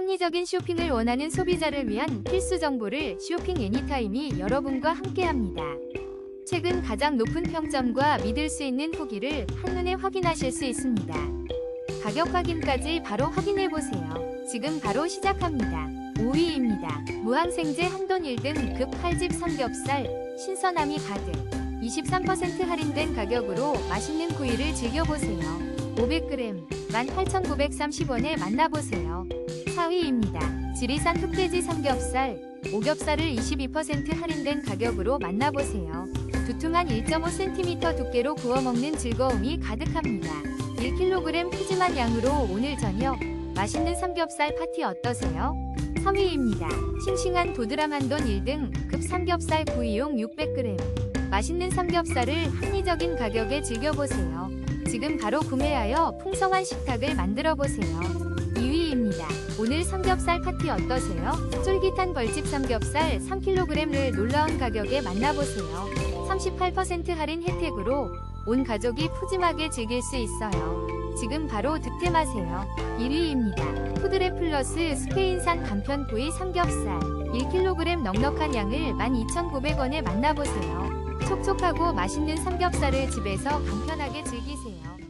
합리적인 쇼핑을 원하는 소비자를 위한 필수 정보를 쇼핑 애니타임이 여러분과 함께합니다. 최근 가장 높은 평점과 믿을 수 있는 후기를 한눈에 확인하실 수 있습니다. 가격 확인까지 바로 확인해 보세요. 지금 바로 시작합니다. 5위입니다. 무항생제 한돈 1등 급 8집 삼겹살 신선함이 가득 23% 할인된 가격으로 맛있는 구이를 즐겨보세요. 500g 18,930원에 만나보세요. 4위입니다. 지리산 흑돼지 삼겹살 오겹살을 22% 할인된 가격으로 만나보세요. 두툼한 1.5cm 두께로 구워 먹는 즐거움이 가득합니다. 1kg 푸짐한 양으로 오늘 저녁 맛있는 삼겹살 파티 어떠세요? 3위입니다. 싱싱한 도드람 한돈 1등 급 삼겹살 구이용 600g 맛있는 삼겹살을 합리적인 가격에 즐겨보세요. 지금 바로 구매하여 풍성한 식탁을 만들어 보세요. 2위입니다. 오늘 삼겹살 파티 어떠세요? 쫄깃한 벌집 삼겹살 3kg를 놀라운 가격에 만나보세요. 38% 할인 혜택으로 온 가족이 푸짐하게 즐길 수 있어요. 지금 바로 득템하세요. 1위입니다. 푸드랩 플러스 스페인산 간편구이 삼겹살 1kg 넉넉한 양을 12,900원에 만나보세요. 촉촉하고 맛있는 삼겹살을 집에서 간편하게 즐기세요.